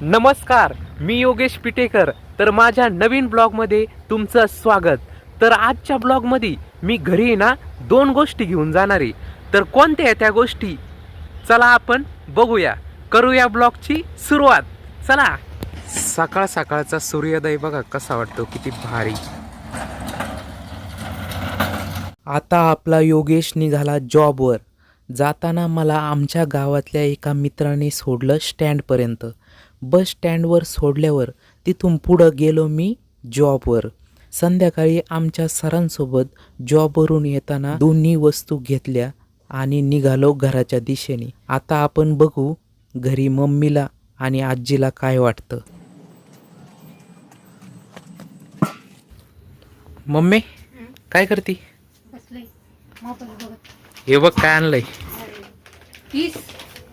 नमस्कार मी योगेश पिटेकर. तर माझ्या नवीन ब्लॉगमध्ये तुमचं स्वागत. तर आजच्या ब्लॉगमध्ये मी घरी ना दोन गोष्टी घेऊन जाणार आहे. तर कोणत्या आहे त्या गोष्टी? चला आपण बघूया. करूया ब्लॉगची सुरुवात. चला. सकाळ सकाळचा सूर्योदय बघा कसा वाटतो किती भारी. आता आपला योगेश निघाला जॉबवर जाताना मला आमच्या गावातल्या एका मित्राने सोडलं स्टँडपर्यंत बस स्टँडवर सोडल्यावर तिथून पुढं गेलो मी जॉबवर. संध्याकाळी आमच्या सरांसोबत जॉबवरून येताना दोन्ही वस्तू घेतल्या आणि निघालो घराच्या दिशेने. आता आपण बघू घरी मम्मीला आणि आजीला काय वाटतं. मम्मी काय करते? हे बघ काय आणलंय?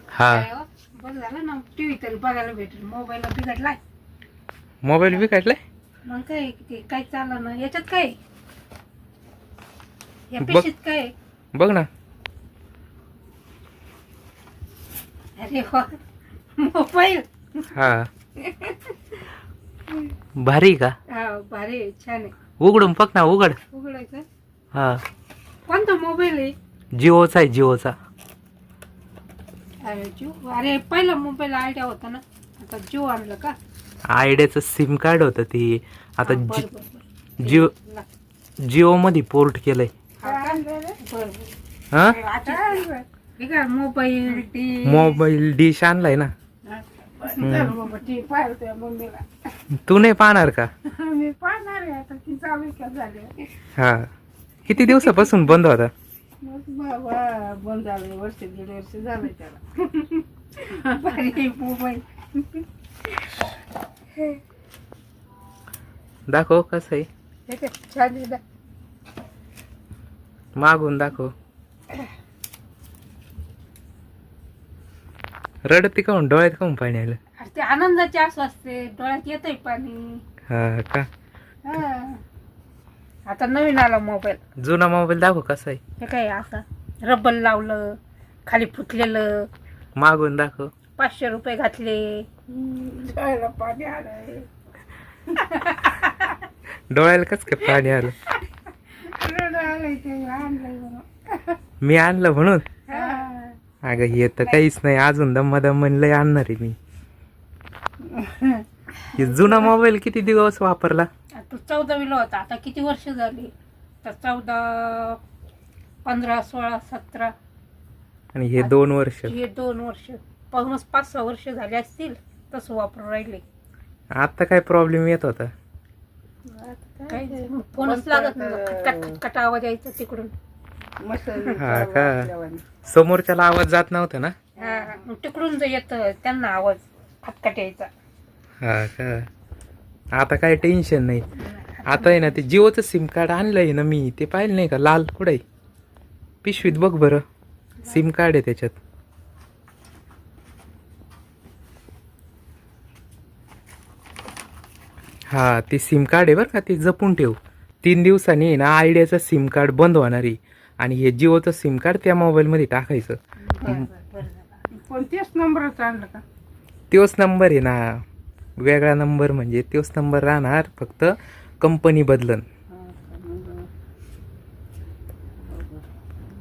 हा. हो? बरं झालं ना टीव्ही तरी बघायला भेटेल. मोबाईलला बिघडलाय. मोबाईल बी काढलाय मग काय ते काय चाललं ना? याच्यात काय? या बघ. पेशीत काय? बघ ना. अरे वा. मोबाईल. हा. भारी का? हा भारी आहे, छान आहे. उघडून बघ ना उघड. उघडायचं? हा. कोणता मोबाईल आहे? जिओचा आहे जिओचा. अरे पहिला मोबाईल आयडिया होता ना. आता जिओ आणलं का? आयडियाचं सिम कार्ड होतं ते. आता हा, बरं, जि- बरं, बरं. जिओ ला. जिओ मध्ये पोर्ट केलंय. का? बरं, बरं. हा? आता हे काय मोबाईल टी मोबाईल डिश आणलाय ना. मम्मीला. तू नाही पाहणार का? मी पाहणार आहे आता ती चालू का झाली? हा. किती दिवसापासून बंद होता? बाबा बंद झालं वर्ष दीड वर्ष झालं त्याला. मोबाईल दाखव कसं आहे. हे छान. मागून दाखव. रडते का म्हणून डोळ्यात काऊन पाणी आलं? ते आनंदाचे असं असते डोळ्यात येतंय पाणी. हा का. आता नवीन आला मोबाईल. जुना मोबाईल दाखव कसा आहे. हे काय असं? रब्बल लावलं खाली फुटलेलं. मागून दाखव. पाचशे रुपये घातले. पाणी आलंय डोळ्याला कस काय पाणी आलं? मी आणलं म्हणून? अगं हे तर काहीच नाही. अजून दम्मा दम्मा लय आणणार आहे मी. हे जुना मोबाईल किती दिवस वापरला? तो चौदावीला होता. आता किती वर्ष झाली? तर चौदा पंधरा सोळा सतरा. आणि हे दोन वर्ष. हे दोन वर्ष. पाहूनच पाच सहा वर्ष झाले असतील तसं वापरून राहिले. आता काय प्रॉब्लेम येत होता? काय फोनच लागत खटखट आवाज यायचा तिकडून. हा का? समोरच्याला आवाज जात नव्हता ना? हा, तिकडून जर येत त्यांना आवाज खटखट यायचा. हा का? आता काय टेन्शन नाही. आता आहे ना ते जिओचं सिम कार्ड आणलंय ना मी ते पाहिलं नाही का? लाल कुठं पिशवीत बघ बरं. सिम कार्ड आहे त्याच्यात. हा ते सिम कार्ड आहे बरं का ते जपून ठेव. तीन दिवसांनी आहे ना आयडियाचं सिम कार्ड बंद होणार आहे. आणि हे जिओचं सिम कार्ड त्या मोबाईलमध्ये टाकायचं. पण तेच नंबरच आणलं का? तोच नंबर आहे ना. वेगळा नंबर म्हणजे तोच नंबर राहणार फक्त कंपनी बदलन.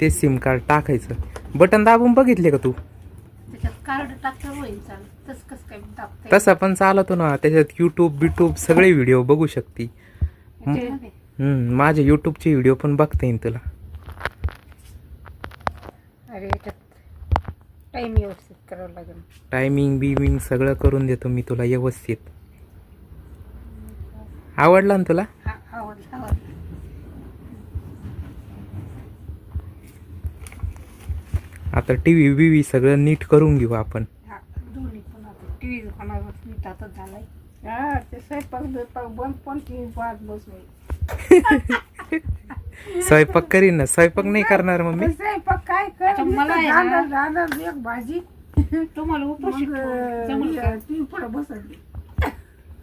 ते सिम कार्ड टाकायचं. बटन दाबून बघितले का तू? तस पण चालतो ना. त्याच्यात युट्यूब बिट्यूब सगळे व्हिडिओ बघू शकते. हम्म, माझे युट्यूबचे व्हिडिओ पण बघता येईल तुला. अरे टाइम व्यवस्थित करावं लागेल. टायमिंग बिमिंग सगळं करून देतो मी तुला व्यवस्थित. आवडला ना तुला? हा आवडलं आवडलं. आता टी व्ही बिव्ही सगळं नीट करून घेऊ आपण. हा दोन्ही पण आता टी व्ही दुकानावर नीट आता झालाय. हा ते स्वयंपाक बिपाक बंद पण टी व्ही पाहत बसलोय. स्वयंपाक करीन ना. स्वयंपाक नाही करणार मम्मी. स्वयंपाक काय कर मला एक भाजी. तुम्हाला उपाशी ती पुढे बसली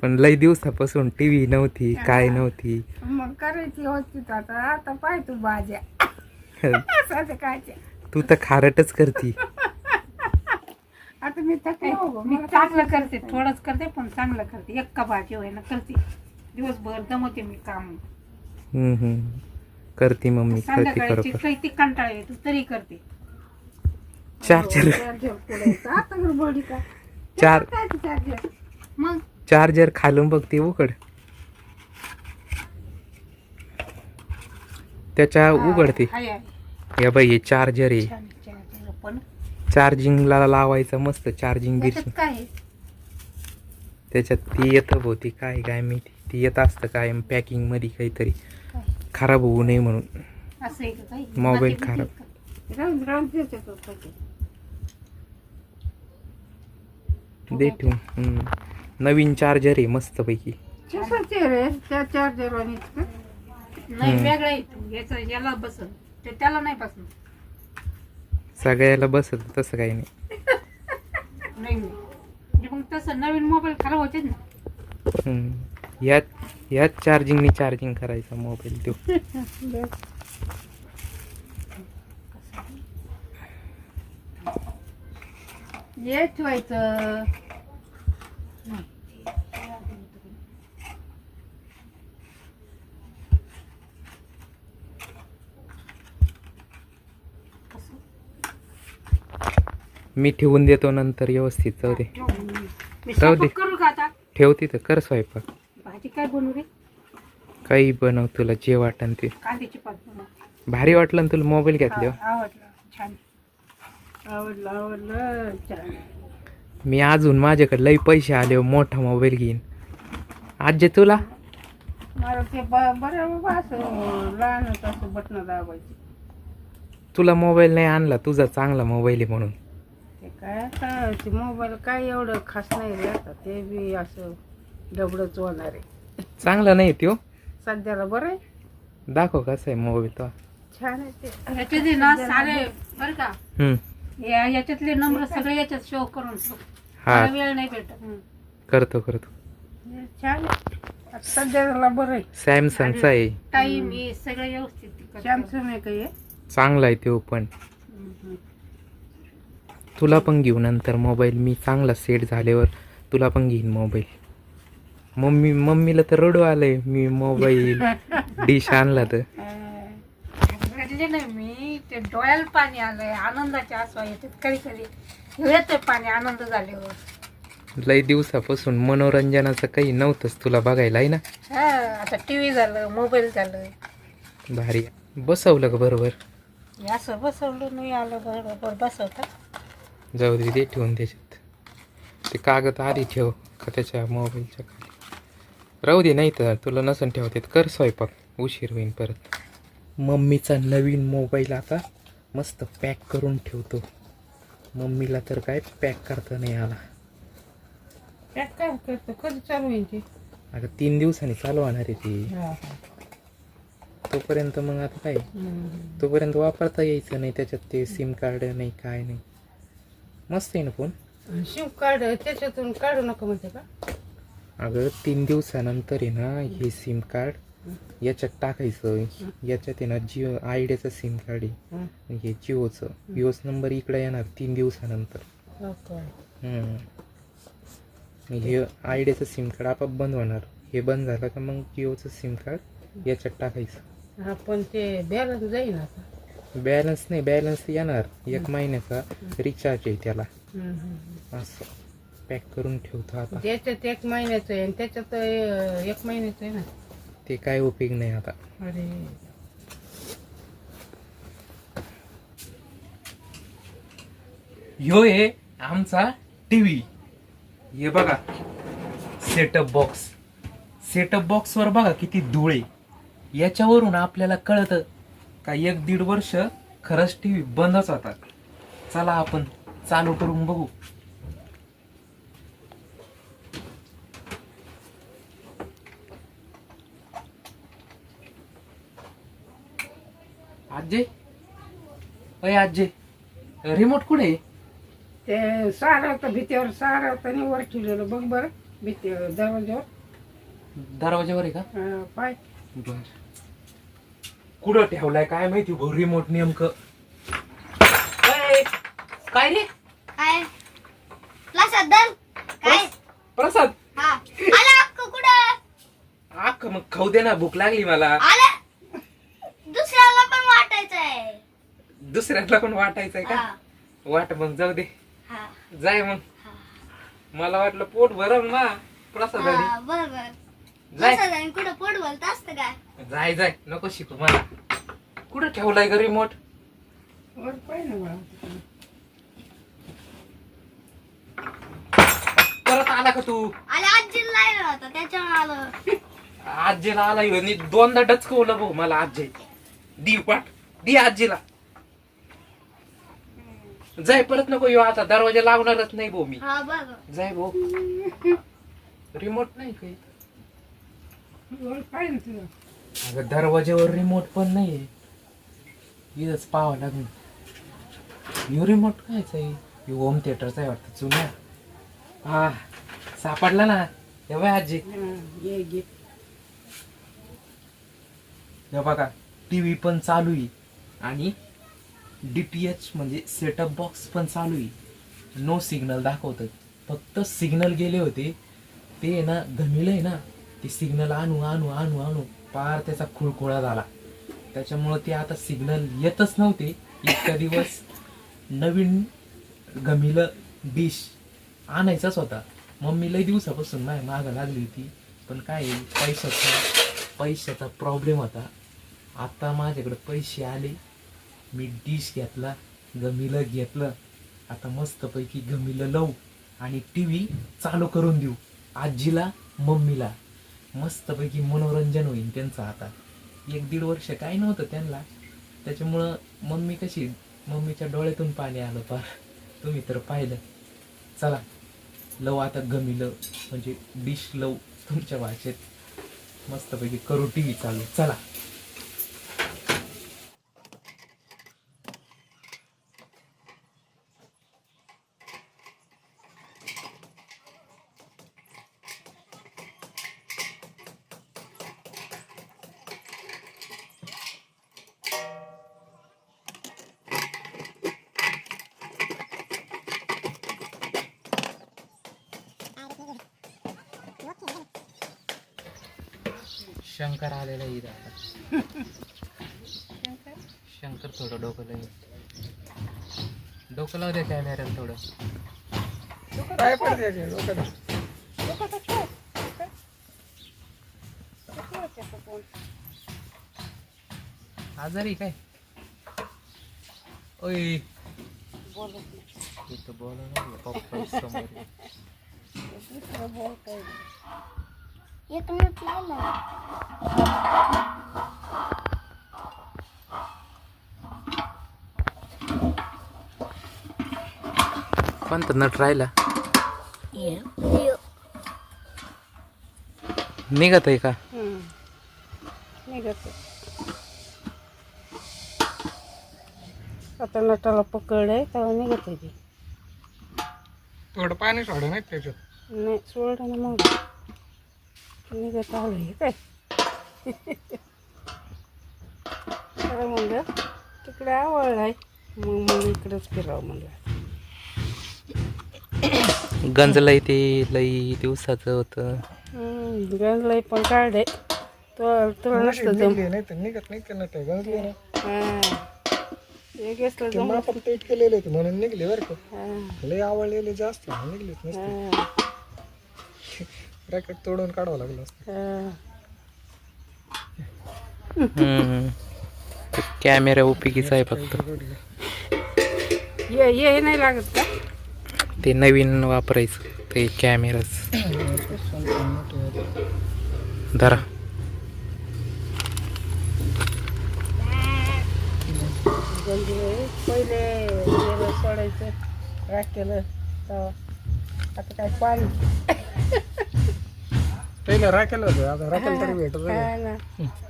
पण लई दिवसापासून टी व्ही नव्हती काय नव्हती. मग करायची होती आता आता पाय तू भाज्या तू तर खारटच करती. आता मी थकले हो गं. मी मला चांगलं काय करते थोडंच करते पण चांगलं करते. एक का भाजी होईना करते. दिवसभर दमवते मी काम. हम्म, हम्म. करते मम्मी करते संध्याकाळची बरोबर काही ती कंटाळा येतो तरी करते. चार्जर चार. ते चार्जर खालून बघते उघड. त्याच्या उघडते. या बाई हे चार्जर आहे. चार्जिंगला लावायचं मस्त चार्जिंग बिर्जिंग? त्याच्यात ती येतं भोवती काय काय माहिती. ती येत असतं काय पॅकिंगमध्ये काहीतरी? खराब होऊ नये म्हणून. मोबाईल खराब. बिकी का? राहून राहून त्याच्यात होतं ते. दे ठेवून. हम्म. नवीन चार्जर आहे मस्त पैकी कशाचे रे त्या चार्जर आणि नाही. वेगळं आहे तू. याचं याला बसन ते त्याला नाही बसन सगळ्याला बसत तसं काही नाही. नाही नाही. म्हणजे मग तसं नवीन मोबाईल खराब होते ना. हम्म. यात यात चार्जिंगनी चार्जिंग करायचा मोबाईल तो ये ठेवायचं. मी ठेवून देतो नंतर व्यवस्थित जाऊ दे. मी जाऊ दे. स्वयंपाक करू का आता? ठेव तिथं कर स्वयंपाक. भाजी काय बनवू रे? काही बनव तुला जे वाटन ते. कांद्याची पात बनव. भारी वाटलं ना तुला मोबाईल घेतल्यावर? आवडलं. छान. आवडलं आवडलं. छान मी अजून माझ्याकडे लई पैसे आले हो, मोठा मोबाईल घेईन. आजे तुला? मला ते ब- बरं बाबा असं लहानच असं बटणं दाबायची. तुला मोबाईल नाही आणला तुझा चांगला मोबाईल आहे म्हणून. ते काय आता ते मोबाईल काय एवढं खास नाही रे आता ते बी असं डबडच होणार आहे. चांगला नाही त्यो सध्याला बरं आहे. दाखव कसा आहे मोबाईल तो. छान आहे ते. याच्यात ना सारे बरं का? हम्म. या याच्यातले नंबर सगळे याच्यात शो करून ठेव. हा. मला वेळ नाही भेटत. करतो करतो. हे छान बरं आहे. सॅमसंगचा आहे. टाइम हे सगळं व्यवस्थित. सॅमसंग आहे चांगला आहे तो पण. तुला पण घेऊ नंतर मोबाईल मी चांगला सेट झाल्यावर तुला पण घेईन मोबाईल मम्मी मम्मीला तर रडू आलंय. मी मोबाईल डिश आणला तर. रडले नाही मी. ते डोळ्याला पाणी आलंय आनंदाचे आसवा येतात कधी कधी येते पाणी आनंद झाल्यावर लई दिवसापासून मनोरंजनाचं काही नव्हतंच तुला बघायला आहे ना? हा आता टीव्ही झालं मोबाईल झालं. भारी. बसवलं का बरोबर? हे असं बसवलं नाही आलं बरोबर बसवता. जाऊ दे ते ठेवून त्याच्यात. ते कागद आधी ठेव का त्याच्या मोबाईलच्या खाली. राहू दे नाही तर तुला नसन ठेवते कर स्वयंपाक उशीर होईन परत. मम्मीचा नवीन मोबाईल आता मस्त पॅक करून ठेवतो. मम्मीला तर काय पॅक करता नाही आला. त्यात काय करतो? कधी चालू होईल ते? आता तीन दिवसांनी चालू होणार आहे ती. तोपर्यंत मग आता काय? तोपर्यंत वापरता यायचं नाही त्याच्यात ते सिम कार्ड नाही काय नाही. मस्त आहे ना फोन? शिम कार्ड त्याच्यातून काढू नका म्हणते का? अगं तीन दिवसानंतर आहे ना हे सिम कार्ड. याच्यात टाकायचं याच्यात आहे ना जिओ आयडियाचं सिम कार्ड आहे हे. जिओचं. जिओच नंबर इकडे येणार तीन दिवसानंतर. हो आयडियाचं सिम कार्ड आपाप बंद होणार. हे बंद झालं का मग जिओचं सिम कार्ड याच्यात टाकायचं. हा पण ते बॅलन्स जाईल बॅलन्स नाही बॅलन्स येणार. एक महिन्याचा रिचार्ज आहे त्याला. असं. पॅक करून ठेवतो आता. त्याच्यात एक महिन्याचं आहे त्याच्यात एक महिन्याचं आहे ना. ते काय उपयोग नाही आता. अरे. ह्यो आहे आमचा टीव्ही. हे बघा. सेटअप बॉक्स सेटअप बॉक्सवर बघा किती धुळे. याच्यावरून आपल्याला कळतं का एक दीड वर्ष खरंच टीव्ही बंदच होता. चला आपण चालू करून बघू. आजे अय आजे रिमोट कुठे आहे? ते सारं होतं भीतीवर सारं होतं आणि वर ठेवलेलं बघ बरं भीती दरवाज्यावर. दरवाजावर आहे का? पाय. बर. कुठं ठेवलाय? काय माहिती भाऊ रिमोट नेमकं? अय, काय रे? काय? प्रसाद हा. आला अक्क कुठं? आख मग खाऊ दे ना भूक लागली मला. आला दुसऱ्याला पण वाटायचंय दुसऱ्याला पण वाटायचंय का? वाट मग जाऊ दे. हा. जाय मग. मला वाटलं पोट भरल ना. हा, बरं जाय. कुठं पोट बोलत असतं काय जाय जाय. नको शिकू मला. कुठं ठेवलाय ग रिमोट परत आला का तू? आला आजीला लायला होता आलं. आजीला आला दोनदा डचकवलं भाऊ मला आजी. दी पाठ. दी आजीला. जाय परत नको येऊ आता दरवाजा लावणारच नाही भाऊ मी. हा जाय भाऊ. रिमोट नाही काही पाहिजे तुझं अगं दरवाज्यावर रिमोट पण नाही इथंच पाहावं लागेल. यो रिमोट कायचा आहे? यो होम थिएटरचा आहे वाटतं जुन्या हा सापडला ना. तेव्हा आजी. हा, घे घे हे बघा टी व्ही पण चालू आहे. आणि डी टी एच म्हणजे सेटअप बॉक्स पण चालू आहे. नो सिग्नल दाखवतं फक्त सिग्नल गेले होते. ते आहे ना घमिलं आहे ना ते सिग्नल आणू आणू आणू आणू पार त्याचा खुळखुळा झाला. त्याच्यामुळं ते आता सिग्नल येतच नव्हते. इतका दिवस नवीन गमिलं डिश आणायचाच होता मम्मी लई दिवसापासून नाही मागं लागली होती. पण काय आहे, पैशाचा पैशाचा प्रॉब्लेम होता. आता माझ्याकडे पैसे आले. मी डिश घेतला गमिलं घेतलं. आता मस्तपैकी गमिलं लावू आणि टी व्ही चालू करून देऊ आजीला मम्मीला. मस्तपैकी मनोरंजन होईल त्यांचं आता एक दीड वर्ष काही नव्हतं त्यांना. त्याच्यामुळं मम्मी कशी मम्मीच्या डोळ्यातून पाणी आलं पार तुम्ही तर पाहिलं. चला लव आता गमीलं म्हणजे डिश लव तुमच्या भाषेत. मस्तपैकी करू टी व्ही चालू. चला. शंकर आलेला आहे इथं. आता शंकर थोडं डोकं लई डोकं लावू दे कॅमेऱ्याला थोडं. काय पडते याचे डोक्यात आजारी काय? ओय. बोला नाही. पप्पा समोर दुसरं बोलतंय. एक मिनिट लावला कोणता नट राहिला? निघत आहे का? आता नटाला पकडे तेव्हा निघत आहे ती. थोडं पाणी सोडा नाही त्याच्यात. नाही सोड ना मग. निघत आलं हे काय? तर म्हणलं तिकडे आवडलाय मग मग इकडेच फिरावं म्हणलं. गंजलंय ते लई दिवसाचं होतं. गंजलंय पण काढे तो तुला नसतं जम निघले नाही तर निघत नाही त्यांना ते गंजले ना हा हे केलेले होते म्हणून निघले बरं का. लय आवडलेले जास्त निघलेच नसते. रॅकेट तोडून काढावं लागलं असतं. हा. कॅमेरा उपयोगीचा आहे फक्त. ये ये नाही लागत का? ते नवीन वापरायचं ते कॅमेराच धरा. पहिले सोडायचं राख केलं तेव्हा. आता काय पाणी? पहिलं राखेल होतं आता राखेल तरी भेटत नाही. हा ना.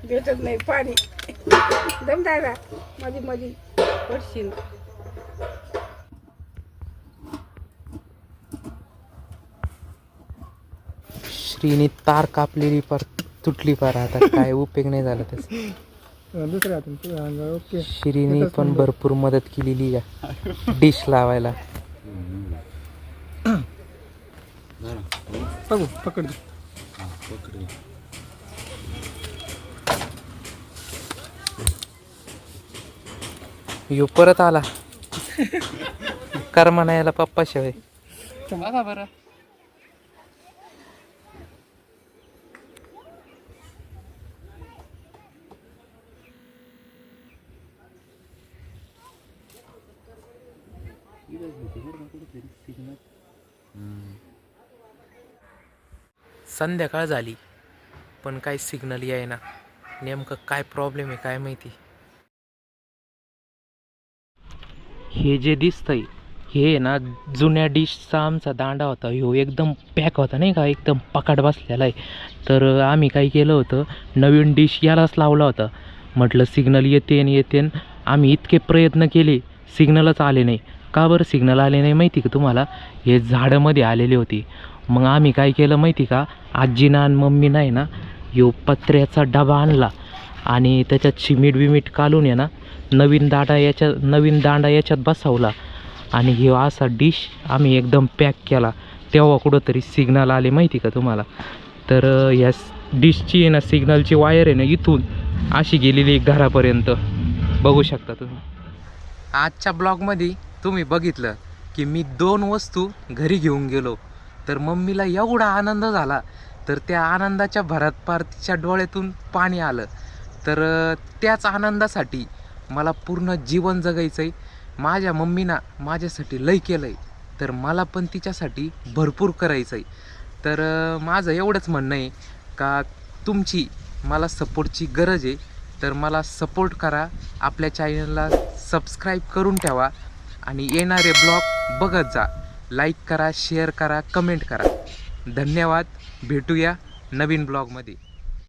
भेटत नाही पाणी. दम दादा मधी मधी. पडशील. श्रीनी तार कापलेली पार तुटली पार आता काय उपयोग नाही झाला त्याचा. दुसऱ्या हातून तुझ्या अंगावर ओके. श्रीनी पण भरपूर मदत केलेली आहे. डिश लावायला. बघू पकड. दे. यो परत आला. कर म्हणायला पप्पा शिवाय. बघा बरं. संध्याकाळ झाली. पण काय सिग्नल यायना नेमकं काय प्रॉब्लेम आहे काय माहिती? हे जे दिसतंय हे आहे ना जुन्या डिशचा आमचा दांडा होता. ह्यो एकदम पॅक होता नाही का? एकदम पकाट बसलेला आहे. तर आम्ही काय केलं होतं नवीन डिश यालाच लावला होता. म्हटलं सिग्नल येते आणि येते न. आम्ही इतके प्रयत्न केले सिग्नलच आले नाही. का बरं सिग्नल आले नाही माहिती का तुम्हाला? हे झाडामध्ये आलेली होती. मग आम्ही काय केलं माहिती का? आजीनं आणि मम्मी नाही ना यो पत्र्याचा डबा आणला. आणि त्याच्यात शिमीट बिमीट कालून आहे ना नवीन दांडा याच्या नवीन दांडा याच्यात बसवला. आणि हे असा डिश आम्ही एकदम पॅक केला. तेव्हा कुठंतरी सिग्नल आले माहिती का तुम्हाला? तर ह्या डिशची आहे ना सिग्नलची वायर आहे ना इथून अशी गेलेली घरापर्यंत. बघू शकता तुम्ही. आजच्या ब्लॉगमध्ये तुम्ही बघितलं की मी दोन वस्तू घरी घेऊन गेलो. तर मम्मीला एवढा आनंद झाला तर त्या आनंदाच्या भरात पार तिच्या डोळ्यातून पाणी आलं. तर त्याच आनंदासाठी मला पूर्ण जीवन जगायचं आहे माझ्या मम्मीना माझ्यासाठी लय केलं आहे तर मला पण तिच्यासाठी भरपूर करायचं आहे तर माझं एवढंच म्हणणं आहे का तुमची मला सपोर्टची गरज आहे. तर मला सपोर्ट करा आपल्या चॅनलला सबस्क्राईब करून ठेवा आणि येणारे ब्लॉग बघत जा. लाईक करा शेअर करा कमेंट करा. धन्यवाद. भेटूया नवीन ब्लॉगमध्ये